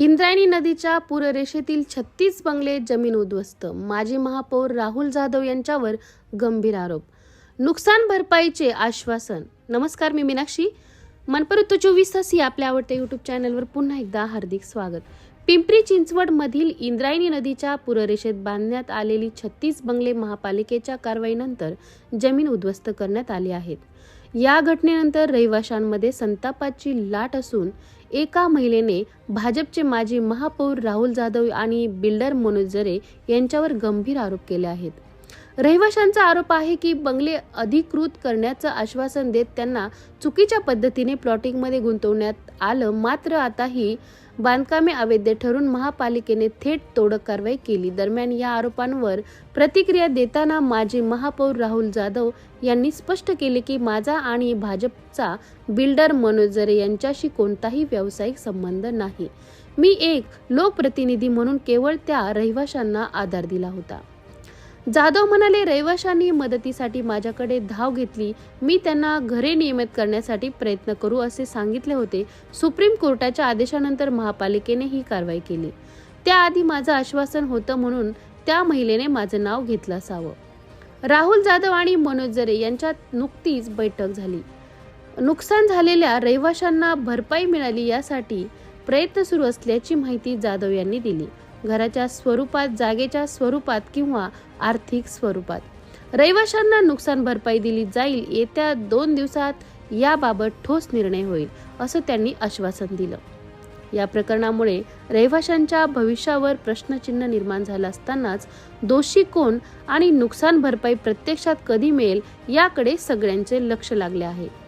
इंद्रायणी नदीच्या पूररेषेतील छत्तीस बंगले जमीन उद्ध्वस्त. माजी महापौर राहुल जाधव यांच्यावर गंभीर आरोप. नुकसान भरपाईचे आश्वासन. नमस्कार मी मीनाक्षी. मनपरुत्त चोवीस तास ही आपल्या आवडत्या युट्यूब चॅनलवर पुन्हा एकदा हार्दिक स्वागत. पिंपरी चिंचवड मधील इंद्रायणी नदीच्या पूररेषेत बांधण्यात आलेली छत्तीस बंगले महापालिकेच्या कारवाईनंतर जमीन उद्ध्वस्त करण्यात आली आहेत. या घटनेनंतर रहिवाशांमध्ये संतापाची लाट असून एका महिलेने भाजपचे माजी महापौर राहुल जाधव आणि बिल्डर मनोज जरे यांच्यावर गंभीर आरोप केले आहेत. रहिवाशांचा आरोप आहे की बंगले अधिकृत करण्याचं आश्वासन देत त्यांना चुकीच्या पद्धतीने प्लॉटिंगमध्ये गुंतवण्यात आलं. मात्र आता ही बांधकामे अवैध ठरून महापालिकेने थेट तोडक कारवाई केली. दरम्यान या आरोपांवर प्रतिक्रिया देताना माजी महापौर राहुल जाधव यांनी स्पष्ट केले की माझा आणि भाजपचा बिल्डर मनोज जरे यांच्याशी कोणताही व्यावसायिक संबंध नाही. मी एक लोकप्रतिनिधी म्हणून केवळ त्या रहिवाशांना आधार दिला होता. जाधव म्हणाले रहिवाशांनी मदतीसाठी माझ्याकडे धाव घेतली. मी त्यांना घरे नियमित करण्यासाठी प्रयत्न करू असे सांगितले होते. सुप्रीम कोर्टाच्या आदेशानंतर महापालिकेने ही कारवाई केली. त्याआधी माझं आश्वासन होतं म्हणून त्या महिलेने माझं नाव घेतलं असावं. राहुल जाधव आणि मनोज जरे यांच्यात नुकतीच बैठक झाली. नुकसान झालेल्या रहिवाशांना भरपाई मिळाली यासाठी प्रयत्न सुरू असल्याची माहिती जाधव यांनी दिली. घराच्या स्वरूपात जागेच्या स्वरूपात किंवा आर्थिक स्वरूपात. रहिवाशांना नुकसान भरपाई दिली जाईल येत्या दोन दिवसात याबाबत ठोस निर्णय होईल असं त्यांनी आश्वासन दिलं. या प्रकरणामुळे रहिवाशांच्या भविष्यावर प्रश्नचिन्ह निर्माण झालं असतानाच दोषी कोण आणि नुकसान भरपाई प्रत्यक्षात कधी मिळेल याकडे सगळ्यांचे लक्ष लागले आहे.